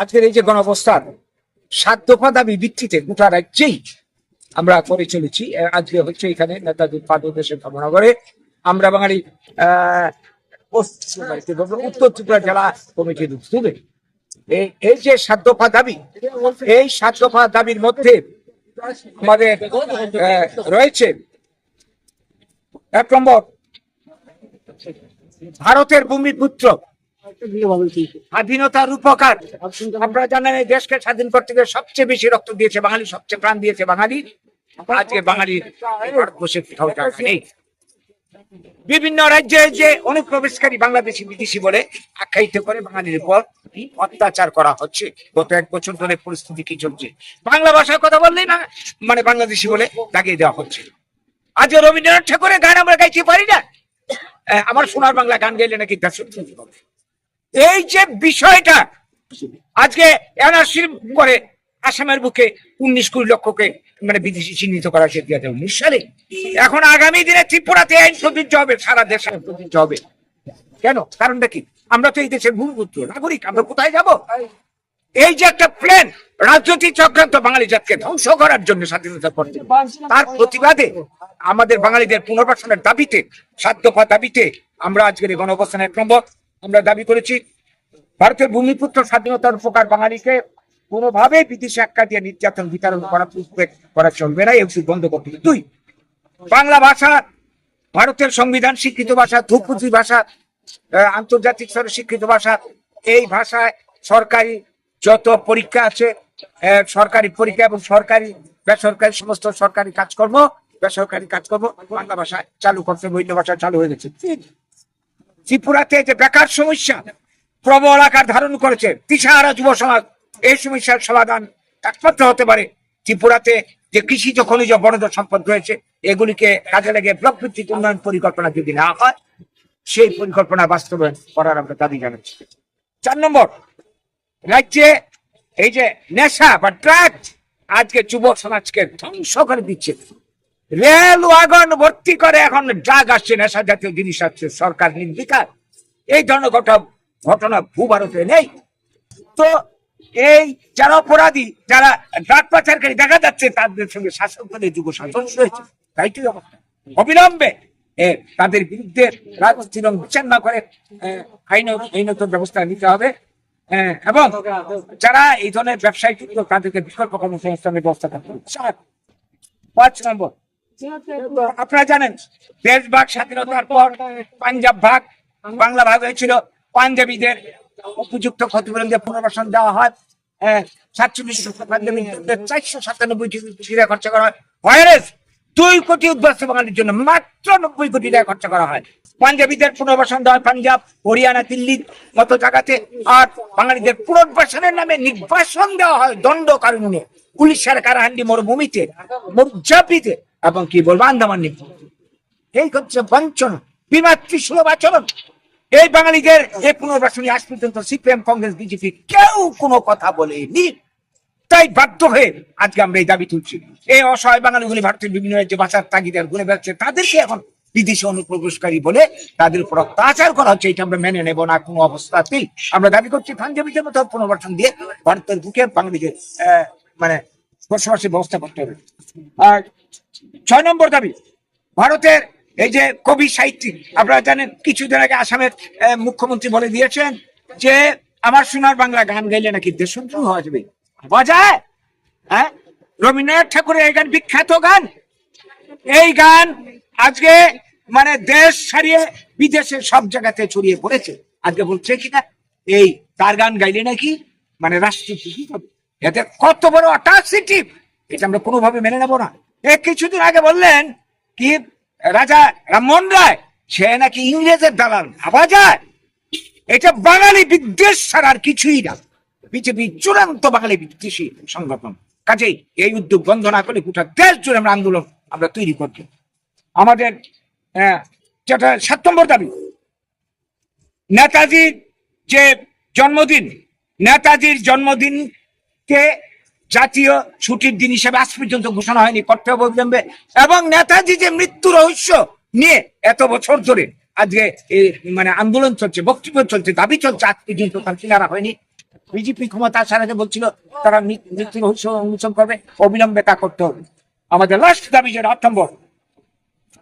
আজকের এই যে গণঅবস্থান, সাত দফা দাবি ভিত্তিতে গোটা রাজ্যেই আমরা করে চলেছি। আজকে হচ্ছে এখানে নেতাজি পাদদেশের ধর্মনগরে। আমরা বাঙালি উত্তর ত্রিপুরা জেলা কমিটির উদ্যোগে এই যে সাত দফা দাবি, এই সাত দফা দাবির মধ্যে আমাদের রয়েছে এক নম্বর, ভারতের ভূমিপুত্র স্বাধীনতার উপকার। আপনারা জানেন এই দেশকে স্বাধীন করতে গিয়ে সবচেয়ে বেশি রক্ত দিয়েছে বাঙালি সবচেয়ে প্রাণ দিয়েছে বাঙালি। আজকে বাঙালি নেই। বিভিন্ন রাজ্যে যে অনুপ্রবেশকারী বাংলাদেশি বিদেশি বলে আখ্যায়িত করে বাঙালির উপর অত্যাচার করা হচ্ছে? গত এক বছর ধরে পরিস্থিতি কি চলছে? বাংলা ভাষার কথা বললেই না মানে বাংলাদেশি বলে দাগিয়ে দেওয়া হচ্ছে। আজ রবীন্দ্রনাথ ঠাকুরের গান আমরা গাইতে পারি না? আমার সোনার বাংলা গান গাইলে নাকি দেশপ্রীতি হবে। এই যে বিষয়টা আজকে এনআরসির করে আসামের বুকে উনিশ কুড়ি লক্ষকে মানে বিদেশি চিহ্নিত করা হয়েছে দুই হাজার উনিশ সালে। এখন আগামী দিনে ত্রিপুরাতে আইন প্রযোজ্য হবে সারা দেশে আইন প্রযোজ্য হবে কেন? কারণটা কি? আমরা তো এই দেশের ভূমিপুত্র নাগরিক আমরা কোথায় যাব? এই যে একটা প্ল্যান রাজনৈতিক চক্রান্ত বাঙালি জাতকে ধ্বংস করার জন্য স্বাধীনতা করতে তার প্রতিবাদে আমাদের বাঙালিদের পুনর্বাসনের দাবিতে সাত দফা দাবিতে আমরা আজকের এই গণঅবস্থানের এক নম্বর আমরা দাবি করেছি ভারতের ভূমিপুত্র স্বাধীনতার উপকার বাঙালিকে কোনোভাবে বিদেশি আখ্যা দিয়ে নির্যাতন বিতরণ করা করা চলবে না এগুলো বন্ধ করতে দুই বাংলা ভাষা ভারতের সংবিধান স্বীকৃত ভাষা ধ্রুপদী ভাষা আন্তর্জাতিক স্তরে স্বীকৃত ভাষা এই ভাষায় সরকারি যত পরীক্ষা আছে সরকারি পরীক্ষা এবং সরকারি বেসরকারি সমস্ত সরকারি কাজকর্ম বেসরকারি কাজকর্ম বাংলা ভাষায় চালু করতে হবে, ভাষা চালু হয়ে গেছে। ত্রিপুরাতে যে বেকার সমস্যা, প্রবল আকার ধারণ করেছে, তিসারা যুব সমাজ, এই সমস্যার সমাধান একমাত্র হতে পারে ত্রিপুরাতে যে কৃষিজ খনিজ বনজ সম্পদ রয়েছে, এগুলিকে কাজে লেগে ব্লক ভিত্তিক উন্নয়ন পরিকল্পনা যদি না হয়, সেই পরিকল্পনা বাস্তবায়ন করার আমরা দাবি জানাচ্ছি। চার নম্বর, রাজ্যে এই যে নেশা বা ড্রাগ, আজকে যুব সমাজকে ধ্বংস করে দিচ্ছে। রেল ওয়াগন ভর্তি করে এখন ড্রাগ আসছে, নেশা জাতীয় জিনিস আসছে, সরকার নির্বিকার। এই ধরনের ঘটনা ঘটনা ভূভারতে নেই। তো এই যারা অপরাধী, যারা ড্রাগ পাচারকারী দেখা যাচ্ছে, তাদের সঙ্গে শাসক করে যুব শাসন রয়েছে। তাই তো অবস্থা। অবিলম্বে তাদের বিরুদ্ধে রাজনীতি এবং বিচার না করে আইন আইনত ব্যবস্থা নিতে হবে। এবং যারা এই ধরনের ব্যবসায়ী তাদেরকে বিকল্প কর্মসংস্থানের ব্যবস্থা করতে পাঁচ নম্বর। আপনারা জানেন, দেশ ভাগ, স্বাধীনতার পর পাঞ্জাব ভাগ, বাংলা ভাগ হয়েছিল। পাঞ্জাবিদের উপযুক্ত ক্ষতিপূরণ দিয়ে পুনর্বাসন দেওয়া হয়। সাতচল্লিশ চারশো সাতানব্বই খরচা করা হয়। ভাইরাস দুই কোটি উদ্বাস্ত বাঙালির জন্য মাত্র নব্বই কোটি টাকা খরচা করা হয়। পাঞ্জাবিদের পুনর্বাসন দেওয়া পাঞ্জাব, হরিয়ানা, দিল্লির মতো জায়গাতে আর বাঙালিদের পুনর্বাসনের নামে নির্বাসন দেওয়া হয় দণ্ড কারণে উড়িষ্যার কারাহান্ডি মরুভূমিতে মরুজাপিতে এবং কি বলব, আন্দামান নিকোবর। এই হচ্ছে বঞ্চনা, বিমাতৃসুলভ আচরণ। এই বাঙালিদের এই পুনর্বাসনী আজ পর্যন্ত সিপিএম, কংগ্রেস, বিজেপি কেউ কোনো কথা বলেনি। তাই বাধ্য হয়ে আজকে আমরা এই দাবি তুলছি। এই অসহায় বাঙালিগুলি ভারতের বিভিন্ন রাজ্যে বাঁচার তাগিদের ঘুরে বেড়াচ্ছে, তাদেরকে এখন বিদেশি অনুপ্রবেশকারী বলে তাদের উপর অত্যাচার করা হচ্ছে, এটা আমরা মেনে নেব না, কোনো অবস্থাতেই। আমরা দাবি করছি পাঞ্জাবিদের মতো পুনর্বাসন দিয়ে ভারতের বুকে বাঙালিদের মানে বসবাসের ব্যবস্থা করতে হবে। আর ছয় নম্বর দাবি, ভারতের এই যে কবি সাহিত্যিক, আপনারা জানেন কিছুদিন আগে আসামের মুখ্যমন্ত্রী বলে দিয়েছেন যে, আমার সোনার বাংলা গান গাইলে নাকি দেশদ্রোহ হওয়া যাবে। বাজায় হ্যাঁ? রবীন্দ্রনাথ ঠাকুরের এই গান বিখ্যাত গান। এই গান আজকে মানে দেশ ছাড়িয়ে বিদেশে সব জায়গাতে ছড়িয়ে পড়েছে। আজকে বলছে কিনা এই তার গান গাইলে নাকি মানে রাষ্ট্রীয় হবে। এতে কত বড় অটাসিটি এটা আমরা কোনোভাবে মেনে নেব না। এ কিছুদিন আগে বললেন কি, রাজা রামমোহন রায়, সে নাকি ইংরেজের দালাল। ভাবা যায়? এটা বাঙালি বিদ্বেষ ছাড়া আর কিছুই না। বিজেপি চূড়ান্ত বাঙালি বিদ্বেষী সংগঠন। কাজেই এই উদ্যোগ বন্ধ না করে গোটা দেশ জুড়ে আমরা আন্দোলন আমরা তৈরি করছি আমাদের যেটা সাত নম্বর দাবি নেতাজির যে জন্মদিন, নেতাজির জন্মদিনকে জাতীয় ছুটির দিন হিসেবে আজ পর্যন্ত ঘোষণা হয়নি করতে হবে অবিলম্বে, এবং নেতাজি যে মৃত্যু রহস্য নিয়ে এত বছর ধরে আজকে মানে আন্দোলন চলছে, বক্তব্য চলছে, দাবি চলছে, আজ পর্যন্ত তার হয়নি। বিজেপি ক্ষমতা আসার আগে বলছিল, তারা মি- মৃত্যুর রহস্য উন্মোচন করবে, অবিলম্বে তা করতে হবে। আমাদের লাস্ট দাবি যেটা অথম্ব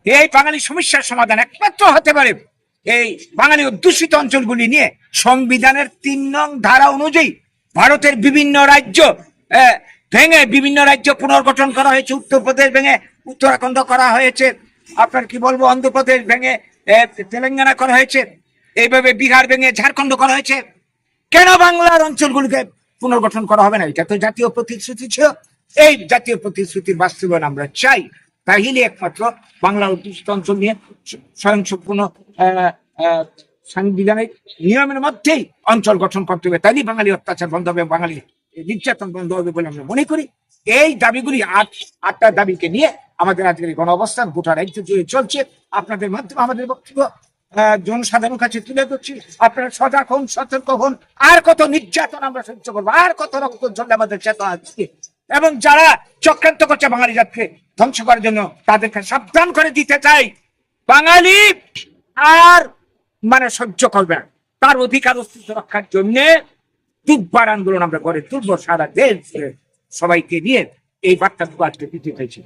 এই বাঙালি সমস্যার সমাধান একমাত্র হতে পারে এই বাঙালি অধ্যুষিত অঞ্চলগুলি নিয়ে সংবিধানের তিন নং ধারা অনুযায়ী ভারতের বিভিন্ন রাজ্য ভেঙে বিভিন্ন রাজ্য পুনর্গঠন করা হয়েছে, উত্তরপ্রদেশ ভেঙে, উত্তরাখণ্ড করা হয়েছে, আপনার কি বলব, অন্ধ্রপ্রদেশ ভেঙে তেলেঙ্গানা করা হয়েছে, এইভাবে বিহার ভেঙে, ঝাড়খণ্ড করা হয়েছে। কেন বাংলার অঞ্চলগুলিকে পুনর্গঠন করা হবে না? এটা তো জাতীয় প্রতিশ্রুতি ছিল। এই জাতীয় প্রতিশ্রুতির বাস্তবায়ন আমরা চাই। তাহলে একমাত্র বাংলা অধ্যুষিত অঞ্চল নিয়ে স্বয়ংসম্পূর্ণ সাংবিধানিক নিয়মের মধ্যেই অঞ্চল গঠন করতে হবে। তাইলে বাঙালি অত্যাচার বন্ধ হবে বাঙালি নির্যাতন বন্ধ হবে বলে আমরা মনে করি। এই দাবিগুলি আট, আটটা দাবিকে নিয়ে আমাদের আজকের গণ অবস্থান গোটা রাজ্য জুড়ে চলছে। আপনাদের মাধ্যমে আমাদের বক্তব্য জনসাধারণের কাছে তুলে ধরছি। আপনারা সজাগ হন, সতর্ক হন। আর কত নির্যাতন আমরা সহ্য করব, আর কত রক্ত ঝরলে আমাদের চেতনা আজকে এবং যারা চক্রান্ত করছে বাঙালি জাতকে ধ্বংস করার জন্য, তাদেরকে সাবধান করে দিতে চাই। বাঙালি আর মানে সহ্য করবে তার অধিকার অস্তিত্ব রক্ষার জন্য দুর্বার আন্দোলন আমরা করে তুলবো সারা দেশ সবাইকে নিয়ে এই বার্তাটুকু আজকে দিতে চাইছি।